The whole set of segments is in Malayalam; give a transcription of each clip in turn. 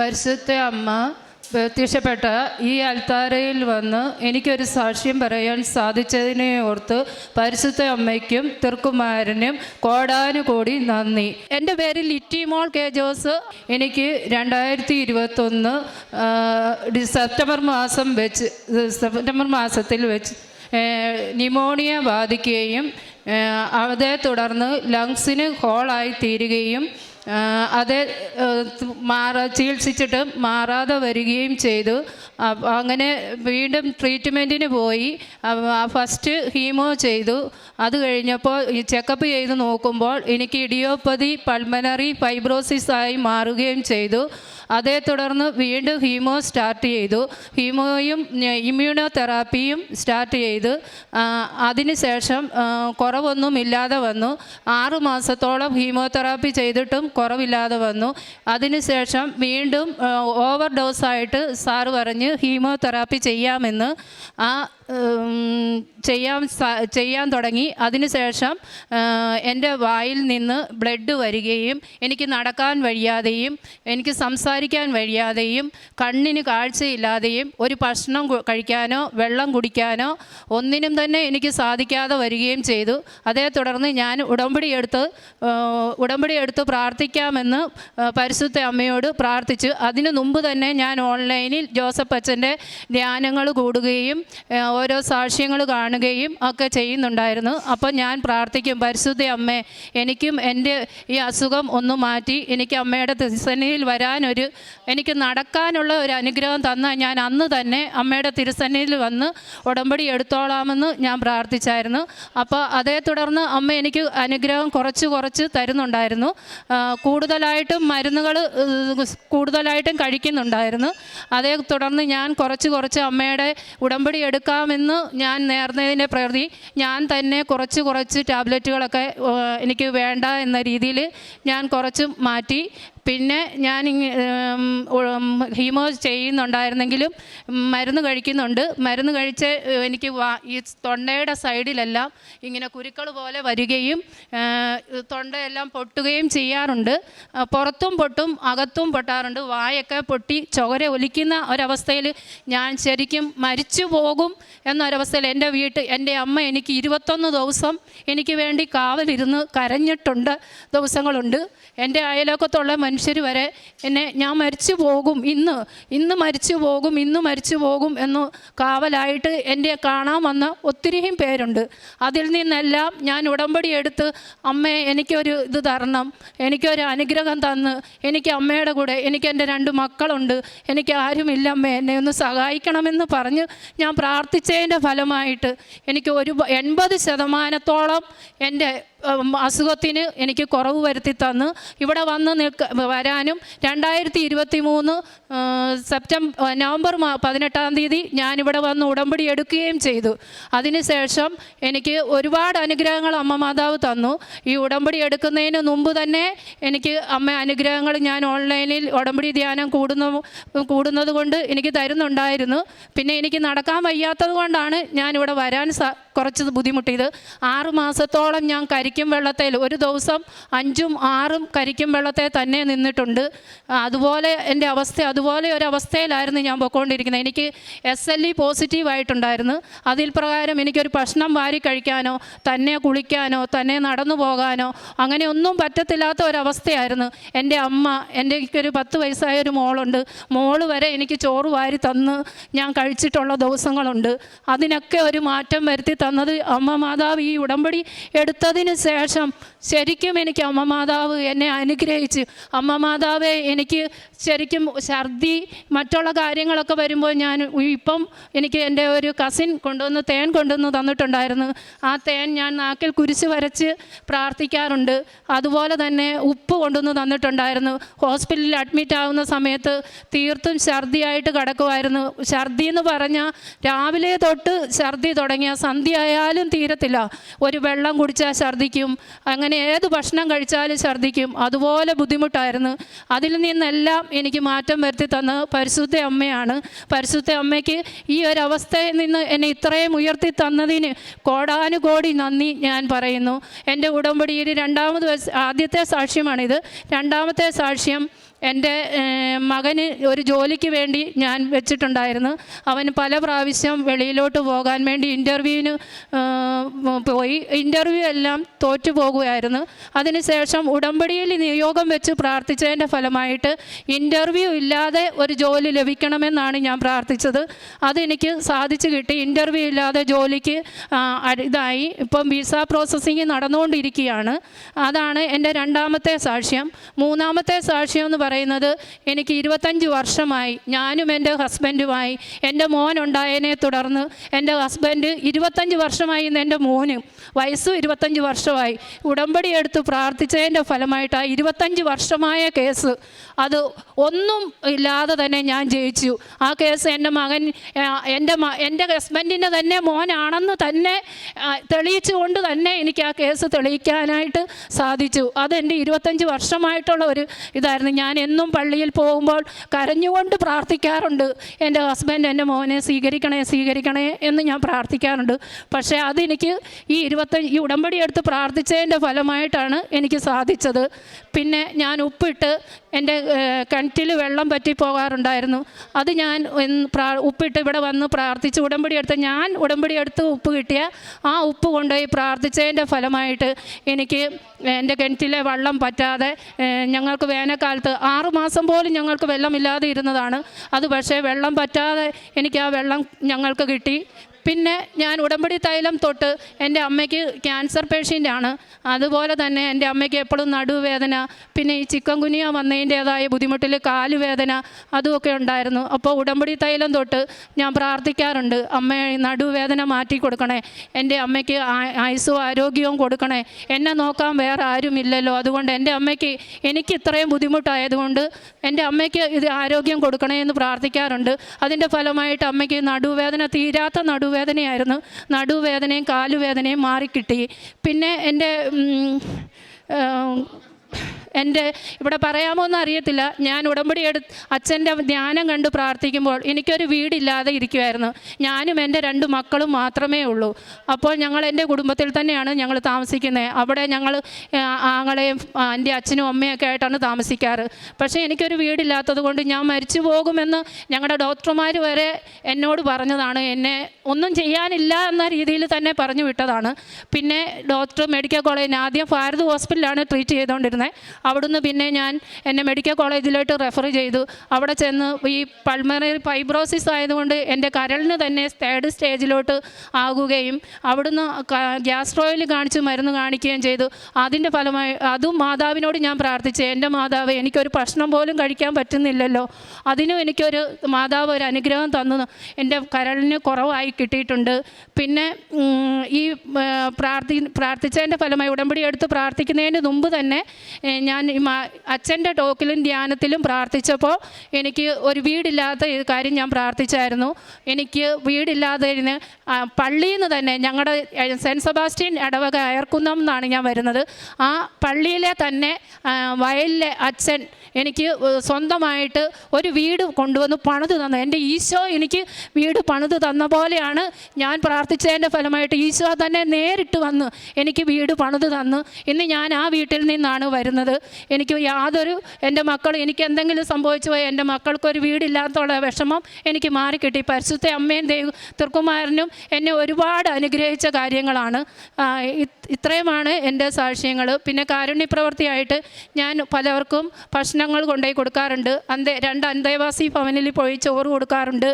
പരിശുദ്ധ അമ്മ പ്രത്യക്ഷപ്പെട്ട ഈ അൽത്താരയിൽ വന്ന് എനിക്കൊരു സാക്ഷ്യം പറയാൻ സാധിച്ചതിനെ ഓർത്ത് പരിശുദ്ധ അമ്മയ്ക്കും തിർക്കുമാരനും കോടാനുകൂടി നന്ദി. എന്റെ പേര് ലിറ്റിമോൾ കെ ജോസ്. എനിക്ക് രണ്ടായിരത്തി ഇരുപത്തൊന്ന് സെപ്റ്റംബർ മാസം വെച്ച് സെപ്റ്റംബർ മാസത്തിൽ വെച്ച് ന്യൂമോണിയ ബാധിക്കുകയും അതേ തുടർന്ന് ലങ്സിന് ഹോളായി തീരുകയും അത് മാറ ചികിത്സിച്ചിട്ട് മാറാതെ വരികയും ചെയ്തു. അങ്ങനെ വീണ്ടും ട്രീറ്റ്മെന്റിന് പോയി. ഫസ്റ്റ് ഹീമോ ചെയ്തു. അത് കഴിഞ്ഞപ്പോൾ ചെക്കപ്പ് ചെയ്ത് നോക്കുമ്പോൾ എനിക്ക് ഇഡിയോപ്പതി പൾമനറി ഫൈബ്രോസിസ് ആയി മാറുകയും ചെയ്തു. അതേ തുടർന്ന് വീണ്ടും ഹീമോ സ്റ്റാർട്ട് ചെയ്തു. ഹീമോയും ഇമ്മ്യൂണോ തെറാപ്പിയും സ്റ്റാർട്ട് ചെയ്ത്. അതിനുശേഷം കുറവൊന്നും ഇല്ലാതെ വന്നു. ആറ് മാസത്തോളം ഹീമോതെറാപ്പി ചെയ്തിട്ടും കുറവില്ലാതെ വന്നു. അതിനുശേഷം വീണ്ടും ഓവർ ഡോസായിട്ട് സാറ് പറഞ്ഞ് ഹീമോതെറാപ്പി ചെയ്യാമെന്ന് ആ ചെയ്യാൻ ചെയ്യാൻ തുടങ്ങി. അതിനുശേഷം എന്റെ വായിൽ നിന്ന് ബ്ലഡ് വരികയും എനിക്ക് നടക്കാൻ വഴിയാതെയും എനിക്ക് സംസാരിക്കാൻ വഴിയാതെയും കണ്ണിന് കാഴ്ചയില്ലാതെയും ഒരു ഭക്ഷണം കഴിക്കാനോ വെള്ളം കുടിക്കാനോ ഒന്നിനും തന്നെ എനിക്ക് സാധിക്കാതെ വരികയും ചെയ്തു. അതേ തുടർന്ന് ഞാൻ ഉടമ്പടി ആ, ഉടമ്പടി എടുത്ത് പ്രാർത്ഥിക്കാമെന്ന് ആ, പരിശുദ്ധ അമ്മയോട് പ്രാർത്ഥിച്ചു. അതിനു മുമ്പ് തന്നെ ഞാൻ ഓൺലൈനിൽ ജോസഫ് അച്ഛന്റെ ധ്യാനങ്ങൾ കൂടുകയും ഓരോ സാക്ഷ്യങ്ങൾ കാണുകയും ഒക്കെ ചെയ്യുന്നുണ്ടായിരുന്നു. അപ്പോൾ ഞാൻ പ്രാർത്ഥിക്കും പരിശുദ്ധ അമ്മേ എനിക്കും എന്റെ ഈ അസുഖം ഒന്ന് മാറ്റി എനിക്ക് അമ്മയുടെ തിരുസന്നിധിയിൽ വരാനൊരു എനിക്ക് നടക്കാനുള്ള ഒരു അനുഗ്രഹം തന്ന ഞാൻ അന്ന് തന്നെ അമ്മയുടെ തിരുസന്നിധിയിൽ വന്ന് ഉടമ്പടി എടുത്തോളാമെന്ന് ഞാൻ പ്രാർത്ഥിച്ചായിരുന്നു. അപ്പോൾ അതേ തുടർന്ന് അമ്മ എനിക്ക് അനുഗ്രഹം കുറച്ച് കുറച്ച് തരുന്നുണ്ടായിരുന്നു. കൂടുതലായിട്ടും മരുന്നുകൾ കൂടുതലായിട്ടും കഴിക്കുന്നുണ്ടായിരുന്നു. അതേ തുടർന്ന് ഞാൻ കുറച്ച് കുറച്ച് അമ്മയുടെ ഉടമ്പടി എടുക്കാമെന്ന് ഞാൻ നേർന്നതിന്റെ പ്രകൃതി. ഞാൻ തന്നെ കുറച്ച് കുറച്ച് ടാബ്ലറ്റുകളൊക്കെ എനിക്ക് വേണ്ട എന്ന രീതിയിൽ ഞാൻ കുറച്ച് മാറ്റി. പിന്നെ ഞാൻ ഹീമോ ചെയ്യുന്നുണ്ടായിരുന്നെങ്കിലും മരുന്ന് കഴിക്കുന്നുണ്ട്. മരുന്ന് കഴിച്ച് എനിക്ക് ഈ തൊണ്ടയുടെ സൈഡിലെല്ലാം ഇങ്ങനെ കുരുക്കൾ പോലെ വരികയും തൊണ്ടയെല്ലാം പൊട്ടുകയും ചെയ്യാറുണ്ട്. പുറത്തും പൊട്ടും അകത്തും പൊട്ടാറുണ്ട്. വായൊക്കെ പൊട്ടി ചൊകര ഒലിക്കുന്ന ഒരവസ്ഥയിൽ ഞാൻ ശരിക്കും മരിച്ചു പോകും എന്നൊരവസ്ഥയിൽ എന്റെ വീട്ട് എന്റെ അമ്മ എനിക്ക് ഇരുപത്തൊന്ന് ദിവസം എനിക്ക് വേണ്ടി കാവലിരുന്ന് കരഞ്ഞിട്ടുണ്ട് ദിവസങ്ങളുണ്ട്. എന്റെ അയലോക്കത്തുള്ള മനുഷ്യർ വരെ എന്നെ ഞാൻ മരിച്ചു പോകും ഇന്ന് ഇന്ന് മരിച്ചു പോകും ഇന്ന് മരിച്ചു പോകും എന്ന് കാവലായിട്ട് എന്റെ കാണാൻ വന്ന ഒത്തിരിയും പേരുണ്ട്. അതിൽ നിന്നെല്ലാം ഞാൻ ഉടമ്പടി എടുത്ത് അമ്മേ എനിക്കൊരു ഇത് തരണം എനിക്കൊരു അനുഗ്രഹം തന്ന് എനിക്ക് അമ്മയുടെ കൂടെ എനിക്ക് എന്റെ രണ്ട് മക്കളുണ്ട് എനിക്ക് ആരുമില്ല അമ്മ എന്നെ ഒന്ന് സഹായിക്കണമെന്ന് പറഞ്ഞ് ഞാൻ പ്രാർത്ഥിച്ചതിന്റെ ഫലമായിട്ട് എനിക്ക് ഒരു എൺപത് ശതമാനത്തോളം എന്റെ അസുഖത്തിന് എനിക്ക് കുറവ് വരുത്തി തന്ന്. ഇവിടെ വന്ന് നിൽക്ക വരാനും രണ്ടായിരത്തി ഇരുപത്തി മൂന്ന് സെപ്റ്റംബർ നവംബർ പതിനെട്ടാം തീയതി ഞാനിവിടെ വന്ന് ഉടമ്പടി എടുക്കുകയും ചെയ്തു. അതിനുശേഷം എനിക്ക് ഒരുപാട് അനുഗ്രഹങ്ങൾ അമ്മ മാതാവ് തന്നു. ഈ ഉടമ്പടി എടുക്കുന്നതിന് മുമ്പ് തന്നെ എനിക്ക് അമ്മ അനുഗ്രഹങ്ങൾ ഞാൻ ഓൺലൈനിൽ ഉടമ്പടി ധ്യാനം കൂടുന്ന കൂടുന്നത് കൊണ്ട് എനിക്ക് തരുന്നുണ്ടായിരുന്നു. പിന്നെ എനിക്ക് നടക്കാൻ വയ്യാത്തത് കൊണ്ടാണ് ഞാനിവിടെ വരാൻ സ കുറച്ച് ബുദ്ധിമുട്ടിയത്. ആറ് മാസത്തോളം ഞാൻ കരിക്കും വെള്ളത്തിൽ ഒരു ദിവസം അഞ്ചും ആറും കരിക്കും വെള്ളത്തെ തന്നെ നിന്നിട്ടുണ്ട്. അതുപോലെ എന്റെ അവസ്ഥ അതുപോലെ ഒരു അവസ്ഥയിലായിരുന്നു ഞാൻ പൊയ്ക്കൊണ്ടിരിക്കുന്നത്. എനിക്ക് എസ് എൽ ഇ പോസിറ്റീവ് ആയിട്ടുണ്ടായിരുന്നു. അതിൽ പ്രകാരം എനിക്കൊരു ഭക്ഷണം വാരി കഴിക്കാനോ തന്നെ കുളിക്കാനോ തന്നെ നടന്നു പോകാനോ അങ്ങനെ ഒന്നും പറ്റത്തില്ലാത്ത ഒരവസ്ഥയായിരുന്നു. എന്റെ അമ്മ എന്റെ ഒരു പത്ത് വയസ്സായ ഒരു മോളുണ്ട്. മോൾ വരെ എനിക്ക് ചോറ് വാരി തന്ന് ഞാൻ കഴിച്ചിട്ടുള്ള ദിവസങ്ങളുണ്ട്. അതിനൊക്കെ ഒരു മാറ്റം വരുത്തി തന്നത് അമ്മ മാതാവ് ഈ ഉടമ്പടി എടുത്തതിന് ശേഷം ശരിക്കും എനിക്ക് അമ്മ മാതാവ് എന്നെ അനുഗ്രഹിച്ച്. അമ്മ മാതാവെ എനിക്ക് ശരിക്കും ഛർദി മറ്റുള്ള കാര്യങ്ങളൊക്കെ വരുമ്പോൾ ഞാൻ ഇപ്പം എനിക്ക് എന്റെ ഒരു കസിൻ കൊണ്ടുവന്ന് തേൻ കൊണ്ടുവന്ന് തന്നിട്ടുണ്ടായിരുന്നു. ആ തേൻ ഞാൻ നാക്കിൽ കുരിശ് വരച്ച് പ്രാർത്ഥിക്കാറുണ്ട്. അതുപോലെ തന്നെ ഉപ്പ് കൊണ്ടുവന്ന് തന്നിട്ടുണ്ടായിരുന്നു. ഹോസ്പിറ്റലിൽ അഡ്മിറ്റ് ആവുന്ന സമയത്ത് തീർത്തും ഛർദിയായിട്ട് കിടക്കുമായിരുന്നു ഛർദി എന്ന് പറഞ്ഞാൽ രാവിലെ തൊട്ട് ഛർദി തുടങ്ങിയ സന്ധ്യ ആയാലും തീരത്തില്ല. ഒരു വെള്ളം കുടിച്ചാൽ ഛർദിക്കും അങ്ങനെ ഏത് ഭക്ഷണം കഴിച്ചാലും ഛർദിക്കും അതുപോലെ ബുദ്ധിമുട്ടായിരുന്നു. അതിൽ നിന്നെല്ലാം എനിക്ക് മാറ്റം വരുത്തി തന്ന പരിശുദ്ധ അമ്മയാണ്. പരിശുദ്ധ അമ്മയ്ക്ക് ഈ ഒരു അവസ്ഥയിൽ നിന്ന് എന്നെ ഇത്രയും ഉയർത്തി തന്നതിന് കോടാനുകോടി നന്ദി ഞാൻ പറയുന്നു. എന്റെ ഉടമ്പടിയിൽ രണ്ടാമത് ആദ്യത്തെ സാക്ഷ്യമാണിത്. രണ്ടാമത്തെ സാക്ഷ്യം എന്റെ മകന് ഒരു ജോലിക്ക് വേണ്ടി ഞാൻ വെച്ചിട്ടുണ്ടായിരുന്നു. അവന് പല പ്രാവശ്യം വെളിയിലോട്ട് പോകാൻ വേണ്ടി ഇന്റർവ്യൂവിന് പോയി. ഇന്റർവ്യൂ എല്ലാം തോറ്റു പോകുമായിരുന്നു അതിനുശേഷം ഉടമ്പടിയിൽ നിയോഗം വെച്ച് പ്രാർത്ഥിച്ചതിന്റെ ഫലമായിട്ട് ഇന്റർവ്യൂ ഇല്ലാതെ ഒരു ജോലി ലഭിക്കണമെന്നാണ് ഞാൻ പ്രാർത്ഥിച്ചത്. അതെനിക്ക് സാധിച്ചു കിട്ടി. ഇന്റർവ്യൂ ഇല്ലാതെ ജോലിക്ക് ഇതായി. ഇപ്പം വിസ പ്രോസസ്സിങ് നടന്നുകൊണ്ടിരിക്കുകയാണ്. അതാണ് എന്റെ രണ്ടാമത്തെ സാക്ഷ്യം. മൂന്നാമത്തെ സാക്ഷ്യം എന്ന് പറയുന്നത് എനിക്ക് ഇരുപത്തഞ്ച് വർഷമായി ഞാനും എന്റെ ഹസ്ബൻഡുമായി എന്റെ മോൻ ഉണ്ടായതിനെ തുടർന്ന് എന്റെ ഹസ്ബൻഡ് ഇരുപത്തഞ്ച് വർഷമായി ഇന്ന് എന്റെ മോനും വയസ്സും ഇരുപത്തഞ്ച് വർഷമായി. ഉടമ്പടി എടുത്ത് പ്രാർത്ഥിച്ചതിന്റെ ഫലമായിട്ട് ആ ഇരുപത്തഞ്ച് വർഷമായ കേസ്. അത് ഒന്നും ഇല്ലാതെ തന്നെ ഞാൻ ജയിച്ചു. ആ കേസ് എന്റെ മകൻ എന്റെ എന്റെ ഹസ്ബൻഡിന്റെ തന്നെ മോനാണെന്ന് തന്നെ തെളിയിച്ചുകൊണ്ട് തന്നെ എനിക്ക് ആ കേസ് തെളിയിക്കാനായിട്ട് സാധിച്ചു. അതെന്റെ ഇരുപത്തഞ്ച് വർഷമായിട്ടുള്ള ഒരു ഇതായിരുന്നു. ഞാൻ എന്നും പള്ളിയിൽ പോകുമ്പോൾ കരഞ്ഞുകൊണ്ട് പ്രാർത്ഥിക്കാറുണ്ട്. എന്റെ ഹസ്ബൻഡ് എന്റെ മോനെ സ്വീകരിക്കണേ സ്വീകരിക്കണേ എന്ന് ഞാൻ പ്രാർത്ഥിക്കാറുണ്ട്. പക്ഷേ അതെനിക്ക് ഈ ഇരുപത്തഞ്ച് ഈ ഉടമ്പടി എടുത്ത് പ്രാർത്ഥിച്ചതിന്റെ ഫലമായിട്ടാണ് എനിക്ക് സാധിച്ചത്. പിന്നെ ഞാൻ ഉപ്പിട്ട് എന്റെ കിണറ്റിൽ വെള്ളം പറ്റി പോകാറുണ്ടായിരുന്നു. അത് ഞാൻ ഉപ്പിട്ട് ഇവിടെ വന്ന് പ്രാർത്ഥിച്ച് ഉടമ്പടി എടുത്ത് ഞാൻ ഉടമ്പടി എടുത്ത് ഉപ്പ് കിട്ടിയ ആ ഉപ്പ് കൊണ്ടുപോയി പ്രാർത്ഥിച്ചതിന്റെ ഫലമായിട്ട് എനിക്ക് എന്റെ കിണറ്റിലെ വെള്ളം പറ്റാതെ ഞങ്ങൾക്ക് വേനൽക്കാലത്ത് ആറുമാസം പോലും ഞങ്ങൾക്ക് വെള്ളമില്ലാതെ ഇരുന്നതാണ്. അത് പക്ഷേ വെള്ളം പറ്റാതെ എനിക്ക് ആ വെള്ളം ഞങ്ങൾക്ക് കിട്ടി. പിന്നെ ഞാൻ ഉടമ്പടി തൈലം തൊട്ട് എന്റെ അമ്മയ്ക്ക് ക്യാൻസർ പേഷ്യന്റ് ആണ്. അതുപോലെ തന്നെ എന്റെ അമ്മയ്ക്ക് എപ്പോഴും നടുവേദന പിന്നെ ഈ ചിക്കൻ കുനിയ വന്നതിന്റേതായ ബുദ്ധിമുട്ടിൽ കാലുവേദന അതുമൊക്കെ ഉണ്ടായിരുന്നു. അപ്പോൾ ഉടമ്പടി തൈലം തൊട്ട് ഞാൻ പ്രാർത്ഥിക്കാറുണ്ട് അമ്മ നടുവേദന മാറ്റി കൊടുക്കണേ എന്റെ അമ്മയ്ക്ക് ആയുസ്സും ആരോഗ്യവും കൊടുക്കണേ എന്നെ നോക്കാൻ വേറെ ആരുമില്ലല്ലോ. അതുകൊണ്ട് എന്റെ അമ്മയ്ക്ക് എനിക്ക് ഇത്രയും ബുദ്ധിമുട്ടായതുകൊണ്ട് എന്റെ അമ്മയ്ക്ക് ഇത് ആരോഗ്യം കൊടുക്കണേ എന്ന് പ്രാർത്ഥിക്കാറുണ്ട്. അതിന്റെ ഫലമായിട്ട് അമ്മയ്ക്ക് നടുവേദന തീരാത്ത നടുവേദനയായിരുന്നു. നടുവേദനയും കാലുവേദനയും മാറിക്കിട്ടി. പിന്നെ എന്റെ എന്റെ ഇവിടെ പറയാമോ എന്ന് അറിയത്തില്ല. ഞാൻ ഉടമ്പടി എടു അച്ഛന്റെ ധ്യാനം കണ്ട് പ്രാർത്ഥിക്കുമ്പോൾ എനിക്കൊരു വീടില്ലാതെ ഇരിക്കുമായിരുന്നു ഞാനും എന്റെ രണ്ട് മക്കളും മാത്രമേ ഉള്ളൂ. അപ്പോൾ ഞങ്ങൾ എന്റെ കുടുംബത്തിൽ തന്നെയാണ് ഞങ്ങൾ താമസിക്കുന്നത്. അവിടെ ഞങ്ങൾ ആങ്ങളെയും എന്റെ അച്ഛനും അമ്മയൊക്കെ ആയിട്ടാണ് താമസിക്കാറ്. പക്ഷേ എനിക്കൊരു വീടില്ലാത്തത് കൊണ്ട് ഞാൻ മരിച്ചു പോകുമെന്ന് ഞങ്ങളുടെ ഡോക്ടർമാർ വരെ എന്നോട് പറഞ്ഞതാണ്. എന്നെ ഒന്നും ചെയ്യാനില്ല എന്ന രീതിയിൽ തന്നെ പറഞ്ഞു വിട്ടതാണ്. പിന്നെ ഡോക്ടർ മെഡിക്കൽ കോളേജിന് ആദ്യം ഭാരത് ഹോസ്പിറ്റലാണ് ട്രീറ്റ് ചെയ്തുകൊണ്ടിരുന്നത്. അവിടുന്ന് പിന്നെ ഞാൻ എന്നെ മെഡിക്കൽ കോളേജിലോട്ട് റെഫർ ചെയ്തു. അവിടെ ചെന്ന് ഈ പൾമറി ഫൈബ്രോസിസ് ആയതുകൊണ്ട് എന്റെ കരളിന് തന്നെ തേർഡ് സ്റ്റേജിലോട്ട് ആകുകയും അവിടുന്ന് ഗ്യാസ്ട്രോയിൽ കാണിച്ച് മരുന്ന് കാണിക്കുകയും ചെയ്തു. അതിന്റെ ഫലമായി അതും മാതാവിനോട് ഞാൻ പ്രാർത്ഥിച്ചു. എന്റെ മാതാവ് എനിക്കൊരു ഭക്ഷണം പോലും കഴിക്കാൻ പറ്റുന്നില്ലല്ലോ. അതിനും എനിക്കൊരു മാതാവ് ഒരു അനുഗ്രഹം തന്നു. എന്റെ കരളിന് കുറവായി കിട്ടിയിട്ടുണ്ട്. പിന്നെ ഈ പ്രാർത്ഥി പ്രാർത്ഥിച്ചതിന്റെ ഫലമായി ഉടമ്പടി എടുത്ത് പ്രാർത്ഥിക്കുന്നതിന് മുമ്പ് തന്നെ ഞാൻ അച്ഛന്റെ ടോക്കിലും ധ്യാനത്തിലും പ്രാർത്ഥിച്ചപ്പോൾ എനിക്ക് ഒരു വീടില്ലാത്ത കാര്യം ഞാൻ പ്രാർത്ഥിച്ചായിരുന്നു. എനിക്ക് വീടില്ലാത്തതിന് പള്ളിയിൽ നിന്ന് തന്നെ ഞങ്ങളുടെ സെന്റ് സെബാസ്റ്റ്യൻ ഇടവക അയർക്കുന്നം എന്നാണ് ഞാൻ വരുന്നത്. ആ പള്ളിയിലെ തന്നെ വയലിലെ അച്ഛൻ എനിക്ക് സ്വന്തമായിട്ട് ഒരു വീട് കൊണ്ടുവന്ന് പണിത് തന്നു. എന്റെ ഈശോ എനിക്ക് വീട് പണിത് തന്ന പോലെയാണ് ഞാൻ പ്രാർത്ഥിച്ചതിന്റെ ഫലമായിട്ട് ഈശോ തന്നെ നേരിട്ട് വന്ന് എനിക്ക് വീട് പണിത് തന്നു. ഇന്ന് ഞാൻ ആ വീട്ടിൽ നിന്നാണ് വരുന്നത്. എനിക്ക് യാതൊരു എന്റെ മക്കൾ എനിക്ക് എന്തെങ്കിലും സംഭവിച്ചു പോയി എന്റെ മക്കൾക്കൊരു വീടില്ലാത്തുള്ള വിഷമം എനിക്ക് മാറിക്കിട്ടി. പരിശുദ്ധ അമ്മയും ദൈവ തിർക്കുമാരനും എന്നെ ഒരുപാട് അനുഗ്രഹിച്ച കാര്യങ്ങളാണ്. ഇത്രയുമാണ് എന്റെ സാക്ഷ്യങ്ങൾ. പിന്നെ കാരുണ്യപ്രവൃത്തിയായിട്ട് ഞാൻ പലർക്കും ഭക്ഷണങ്ങൾ കൊണ്ടുപോയി കൊടുക്കാറുണ്ട്. അന്തേ രണ്ട് അന്തേവാസി ഭവനിൽ പോയി ചോറ് കൊടുക്കാറുണ്ട്.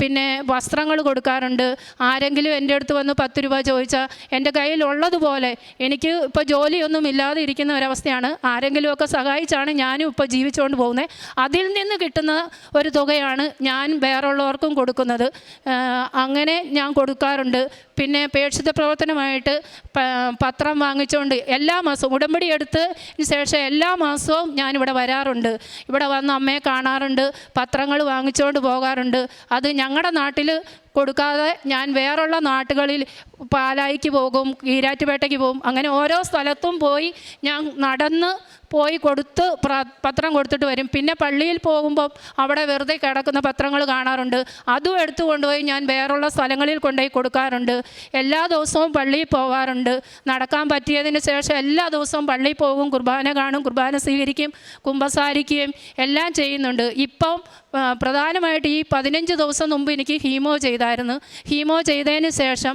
പിന്നെ വസ്ത്രങ്ങൾ കൊടുക്കാറുണ്ട്. ആരെങ്കിലും എന്റെ അടുത്ത് വന്ന് പത്ത് രൂപ ചോദിച്ചാൽ എന്റെ കയ്യിലുള്ളതുപോലെ എനിക്ക് ഇപ്പോൾ ജോലിയൊന്നും ഇല്ലാതെ ഇരിക്കുന്ന ഒരവസ്ഥയാണ്. ആരെങ്കിലുമൊക്കെ സഹായിച്ചാണ് ഞാനും ഇപ്പോൾ ജീവിച്ചുകൊണ്ട് പോകുന്നത് അതിൽ നിന്ന് കിട്ടുന്ന ഒരു തുകയാണ് ഞാൻ വേറുള്ളവർക്കും കൊടുക്കുന്നത്. അങ്ങനെ ഞാൻ കൊടുക്കാറുണ്ട്. പിന്നെ പേക്ഷിത പ്രവർത്തനമായിട്ട് പത്രം വാങ്ങിച്ചുകൊണ്ട് എല്ലാ മാസവും ഉടമ്പടി എടുത്ത് ശേഷം എല്ലാ മാസവും ഞാനിവിടെ വരാറുണ്ട്. ഇവിടെ വന്ന് അമ്മയെ കാണാറുണ്ട് പത്രങ്ങൾ വാങ്ങിച്ചുകൊണ്ട് പോകാറുണ്ട്. അത് ഞങ്ങളുടെ നാട്ടിൽ കൊടുക്കാതെ ഞാൻ വേറുള്ള നാട്ടുകളിൽ പാലായിക്ക് പോകും ഈരാറ്റുപേട്ടയ്ക്ക് പോകും അങ്ങനെ ഓരോ സ്ഥലത്തും പോയി ഞാൻ നടന്ന് പോയി കൊടുത്ത് പത്രം കൊടുത്തിട്ട് വരും. പിന്നെ പള്ളിയിൽ പോകുമ്പോൾ അവിടെ വെറുതെ കിടക്കുന്ന പത്രങ്ങൾ കാണാറുണ്ട്. അതും എടുത്തു കൊണ്ടുപോയി ഞാൻ വേറുള്ള സ്ഥലങ്ങളിൽ കൊണ്ടുപോയി കൊടുക്കാറുണ്ട്. എല്ലാ ദിവസവും പള്ളിയിൽ പോകാറുണ്ട് നടക്കാൻ പറ്റിയതിന് ശേഷം എല്ലാ ദിവസവും പള്ളിയിൽ പോകും കുർബാന കാണും കുർബാന സ്വീകരിക്കും കുമ്പസാരിക്കുകയും എല്ലാം ചെയ്യുന്നുണ്ട്. ഇപ്പം പ്രധാനമായിട്ട് ഈ പതിനഞ്ച് ദിവസം മുമ്പ് എനിക്ക് ഹീമോ ചെയ്തായിരുന്നു. ഹീമോ ചെയ്തതിന് ശേഷം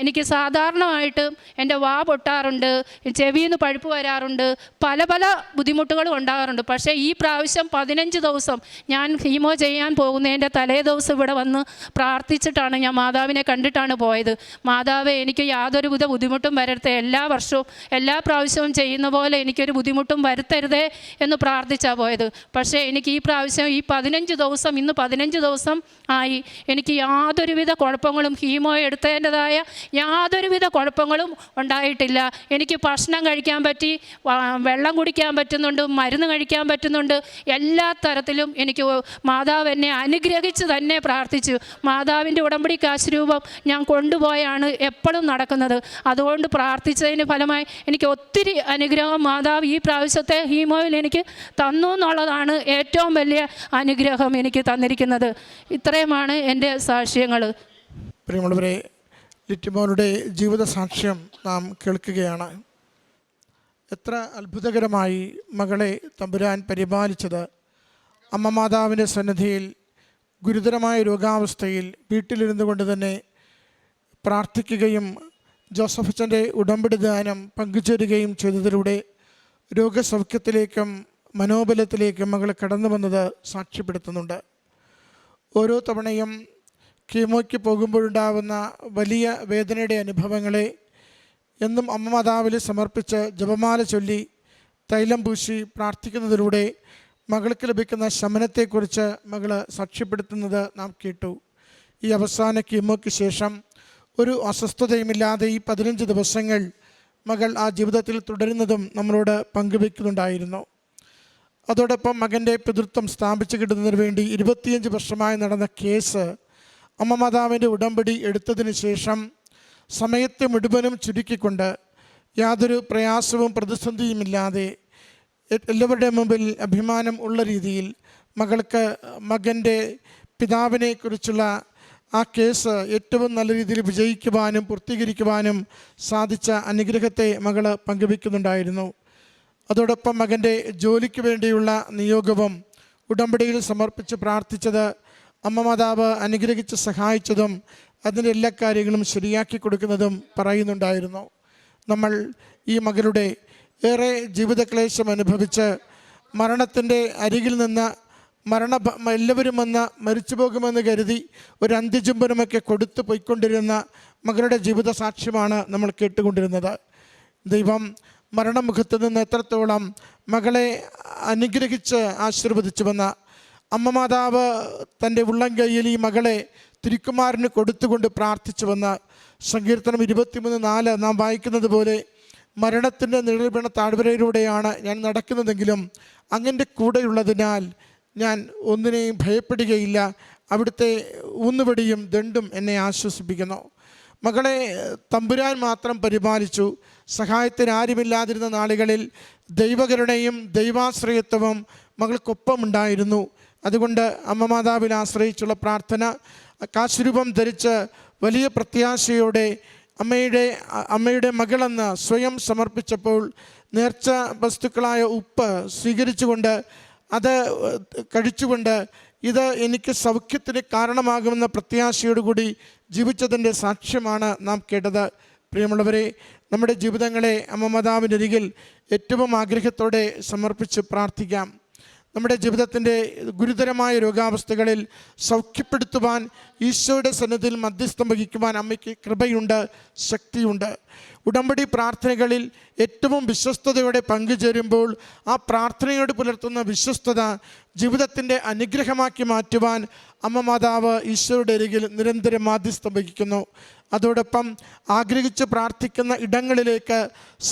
എനിക്ക് സാധാരണമായിട്ട് എന്റെ വാ പൊട്ടാറുണ്ട് ചെവിയിൽ നിന്ന് പഴുപ്പ് വരാറുണ്ട്. പല പല ബുദ്ധിമുട്ടുകളും ഉണ്ടാകാറുണ്ട്. പക്ഷേ ഈ പ്രാവശ്യം പതിനഞ്ച് ദിവസം ഞാൻ ഹീമോ ചെയ്യാൻ പോകുന്നതിന്റെ തലേ ദിവസം ഇവിടെ വന്ന് പ്രാർത്ഥിച്ചിട്ടാണ് ഞാൻ മാതാവിനെ കണ്ടിട്ടാണ് പോയത്. മാതാവ് എനിക്ക് യാതൊരുവിധ ബുദ്ധിമുട്ടും വരരുത്. എല്ലാ വർഷവും എല്ലാ പ്രാവശ്യവും ചെയ്യുന്ന പോലെ എനിക്കൊരു ബുദ്ധിമുട്ടും വരുത്തരുതേ എന്ന് പ്രാർത്ഥിച്ചാണ് പോയത്. പക്ഷേ എനിക്ക് ഈ പ്രാവശ്യം ഈ പതിനഞ്ച് ദിവസം ഇന്ന് പതിനഞ്ച് ദിവസം ആയി. എനിക്ക് യാതൊരുവിധ കുഴപ്പങ്ങളും ഹീമോ എടുത്തതിന്റെതായ യാതൊരുവിധ കുഴപ്പങ്ങളും ഉണ്ടായിട്ടില്ല. എനിക്ക് ഭക്ഷണം കഴിക്കാൻ പറ്റി വെള്ളം വെള്ളം കുടിക്കാൻ പറ്റുന്നുണ്ട് മരുന്ന് കഴിക്കാൻ പറ്റുന്നുണ്ട്. എല്ലാ തരത്തിലും എനിക്ക് മാതാവ് എന്നെ അനുഗ്രഹിച്ച് തന്നെ പ്രാർത്ഥിച്ചു. മാതാവിന്റെ ഉടമ്പടി കാശ് രൂപം ഞാൻ കൊണ്ടുപോയാണ് എപ്പോഴും നടക്കുന്നത്. അതുകൊണ്ട് പ്രാർത്ഥിച്ചതിന് ഫലമായി എനിക്ക് ഒത്തിരി അനുഗ്രഹം മാതാവ് ഈ പ്രാവശ്യത്തെ ഹീമോയിൽ എനിക്ക് തന്നു എന്നുള്ളതാണ് ഏറ്റവും വലിയ അനുഗ്രഹം എനിക്ക് തന്നിരിക്കുന്നത്. ഇത്രയുമാണ് എന്റെ സാക്ഷ്യങ്ങൾ. പ്രിയമുള്ളവരെ ലിറ്റിമോനുടെ ജീവിത സാക്ഷ്യം നാം കേൾക്കുകയാണ്. എത്ര അത്ഭുതകരമായി മകളെ തമ്പുരാൻ പരിപാലിച്ചത്. അമ്മ മാതാവിന്റെ സന്നിധിയിൽ ഗുരുതരമായ രോഗാവസ്ഥയിൽ വീട്ടിലിരുന്നു കൊണ്ട് തന്നെ പ്രാർത്ഥിക്കുകയും ജോസഫ് അച്ഛന്റെ ഉടമ്പടി ദാനം പങ്കുചേരുകയും ചെയ്തതിലൂടെ രോഗസൗഖ്യത്തിലേക്കും മനോബലത്തിലേക്കും മകൾ കടന്നു വന്നത് സാക്ഷ്യപ്പെടുത്തുന്നുണ്ട്. ഓരോ തവണയും കീമോയ്ക്ക് പോകുമ്പോഴുണ്ടാവുന്ന വലിയ വേദനയുടെ അനുഭവങ്ങളെ എന്നും അമ്മ മാതാവിൽ സമർപ്പിച്ച് ജപമാല ചൊല്ലി തൈലം പൂശി പ്രാർത്ഥിക്കുന്നതിലൂടെ മകൾക്ക് ലഭിക്കുന്ന ശമനത്തെക്കുറിച്ച് മകൾ സാക്ഷ്യപ്പെടുത്തുന്നത് നാം കേട്ടു. ഈ അവസാന കീമോയ്ക്ക് ശേഷം ഒരു അസ്വസ്ഥതയുമില്ലാതെ ഈ പതിനഞ്ച് ദിവസങ്ങൾ മകൾ ആ ജീവിതത്തിൽ തുടരുന്നതും നമ്മളോട് പങ്കുവെക്കുന്നുണ്ടായിരുന്നു. അതോടൊപ്പം മകന്റെ പിതൃത്വം സ്ഥാപിച്ചു കിട്ടുന്നതിന് വേണ്ടി ഇരുപത്തിയഞ്ച് വർഷമായി നടന്ന കേസ് അമ്മ മാതാവിന്റെ ഉടമ്പടി എടുത്തതിന് ശേഷം സമയത്തെ മുഴുവനും ചുരുക്കിക്കൊണ്ട് യാതൊരു പ്രയാസവും പ്രതിസന്ധിയുമില്ലാതെ എല്ലാവരുടെ മുമ്പിൽ അഭിമാനം ഉള്ള രീതിയിൽ മകൾക്ക് മകന്റെ പിതാവിനെ കുറിച്ചുള്ള ആ കേസ് ഏറ്റവും നല്ല രീതിയിൽ വിജയിക്കുവാനും പൂർത്തീകരിക്കുവാനും സാധിച്ച അനുഗ്രഹത്തെ മകൾ പങ്കുവെക്കുന്നുണ്ടായിരുന്നു അതോടൊപ്പം മകന്റെ ജോലിക്ക് വേണ്ടിയുള്ള നിയോഗവും ഉടമ്പടിയിൽ സമർപ്പിച്ച് പ്രാർത്ഥിച്ചത് അമ്മ മാതാവ് അനുഗ്രഹിച്ച് സഹായിച്ചതും അതിന്റെ എല്ലാ കാര്യങ്ങളും ശരിയാക്കി കൊടുക്കുന്നതും പറയുന്നുണ്ടായിരുന്നു. നമ്മൾ ഈ മകളുടെ ഏറെ ജീവിതക്ലേശം അനുഭവിച്ച് മരണത്തിന്റെ അരികിൽ നിന്ന് മരണ എല്ലാവരും വന്ന് മരിച്ചു പോകുമെന്ന് കരുതി ഒരു അന്ത്യചുംബനമൊക്കെ കൊടുത്തു പോയിക്കൊണ്ടിരുന്ന മകളുടെ ജീവിത സാക്ഷ്യമാണ് നമ്മൾ കേട്ടുകൊണ്ടിരുന്നത്. ദൈവം മരണമുഖത്ത് നിന്ന് എത്രത്തോളം മകളെ അനുഗ്രഹിച്ച് ആശീർവദിച്ചുവെന്ന് അമ്മ മാതാവ് തന്റെ ഉള്ളം കൈയിൽ ഈ മകളെ തിരുക്കുമാരന് കൊടുത്തുകൊണ്ട് പ്രാർത്ഥിച്ചു വന്ന സങ്കീർത്തനം ഇരുപത്തിമൂന്ന് നാല് നാം വായിക്കുന്നത് പോലെ മരണത്തിന്റെ നിഴൽ വീണ താഴ്വരയിലൂടെയാണ് ഞാൻ നടക്കുന്നതെങ്കിലും അങ്ങന്റെ കൂടെയുള്ളതിനാൽ ഞാൻ ഒന്നിനെയും ഭയപ്പെടുകയില്ല. അവിടുത്തെ ഊന്നുപടിയും ദണ്ടും എന്നെ ആശ്വസിപ്പിക്കുന്നു. മകളെ തമ്പുരാൻ മാത്രം പരിപാലിച്ചു. സഹായത്തിന് ആരുമില്ലാതിരുന്ന നാളുകളിൽ ദൈവകരുണയും ദൈവാശ്രയത്വവും മകൾക്കൊപ്പമുണ്ടായിരുന്നു. അതുകൊണ്ട് അമ്മമാതാവിനെ ആശ്രയിച്ചുള്ള പ്രാർത്ഥന കാശുരൂപം ധരിച്ച് വലിയ പ്രത്യാശയോടെ അമ്മയുടെ അമ്മയുടെ മകളെന്ന് സ്വയം സമർപ്പിച്ചപ്പോൾ നേർച്ച വസ്തുക്കളായ ഉപ്പ് സ്വീകരിച്ചുകൊണ്ട് അത് കഴിച്ചുകൊണ്ട് ഇത് എനിക്ക് സൗഖ്യത്തിന് കാരണമാകുമെന്ന പ്രത്യാശയോടുകൂടി ജീവിച്ചതിന്റെ സാക്ഷ്യമാണ് നാം കേട്ടത്. പ്രിയമുള്ളവരെ നമ്മുടെ ജീവിതങ്ങളെ അമ്മ മാതാവിന്റെ ഏറ്റവും ആഗ്രഹത്തോടെ സമർപ്പിച്ച് പ്രാർത്ഥിക്കാം. നമ്മുടെ ജീവിതത്തിന്റെ ഗുരുതരമായ രോഗാവസ്ഥകളിൽ സൗഖ്യപ്പെടുത്തുവാൻ ഈശോയുടെ സന്നദ്ധിയിൽ മധ്യസ്ഥം വഹിക്കുവാൻ അമ്മയ്ക്ക് കൃപയുണ്ട് ശക്തിയുണ്ട്. ഉടമ്പടി പ്രാർത്ഥനകളിൽ ഏറ്റവും വിശ്വസ്തയോടെ പങ്കുചേരുമ്പോൾ ആ പ്രാർത്ഥനയോട് പുലർത്തുന്ന വിശ്വസ്തത ജീവിതത്തിന്റെ അനുഗ്രഹമാക്കി മാറ്റുവാൻ അമ്മ മാതാവ് ഈശോയുടെ അരികിൽ നിരന്തരം മാധ്യസ്ഥം വഹിക്കുന്നു. അതോടൊപ്പം ആഗ്രഹിച്ച് പ്രാർത്ഥിക്കുന്ന ഇടങ്ങളിലേക്ക്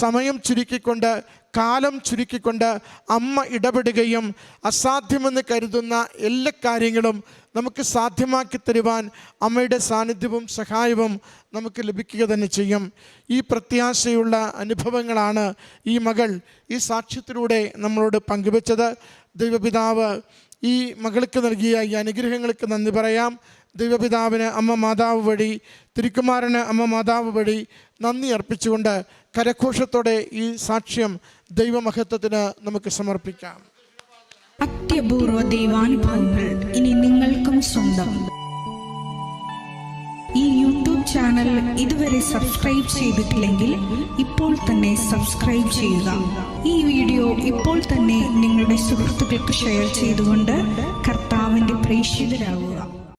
സമയം ചുരുക്കിക്കൊണ്ട് കാലം ചുരുക്കിക്കൊണ്ട് അമ്മ ഇടപെടുകയും അസാധ്യമെന്ന് കരുതുന്ന എല്ലാ കാര്യങ്ങളും നമുക്ക് സാധ്യമാക്കി തരുവാൻ അമ്മയുടെ സാന്നിധ്യവും സഹായവും നമുക്ക് ലഭിക്കുക തന്നെ ചെയ്യും. ഈ പ്രത്യാശയുള്ള അനുഭവങ്ങളാണ് ഈ മകൾ ഈ സാക്ഷ്യത്തിലൂടെ നമ്മളോട് പങ്കുവച്ചത്. ദൈവപിതാവ് ഈ മകൾക്ക് നൽകിയ ഈ അനുഗ്രഹങ്ങൾക്ക് നന്ദി പറയാം. ദൈവപിതാവിന് അമ്മ മാതാവ് വഴി തിരുക്കുമാരന് അമ്മ മാതാവ് വഴി നന്ദി അർപ്പിച്ചുകൊണ്ട് കരഘോഷത്തോടെ ഈ സാക്ഷ്യം ദൈവമഹത്വത്തിന് നമുക്ക് സമർപ്പിക്കാം. അത്യപൂർവ ദൈവാനുഭവങ്ങൾ ഇനി നിങ്ങൾക്കും സ്വന്തം. ഈ യൂട്യൂബ് ചാനൽ ഇതുവരെ സബ്സ്ക്രൈബ് ചെയ്തിട്ടില്ലെങ്കിൽ ഇപ്പോൾ തന്നെ സബ്സ്ക്രൈബ് ചെയ്യുക. ഈ വീഡിയോ ഇപ്പോൾ തന്നെ നിങ്ങളുടെ സുഹൃത്തുക്കൾക്ക് ഷെയർ ചെയ്തുകൊണ്ട് കർത്താവിന്റെ പ്രേക്ഷിതരാകുക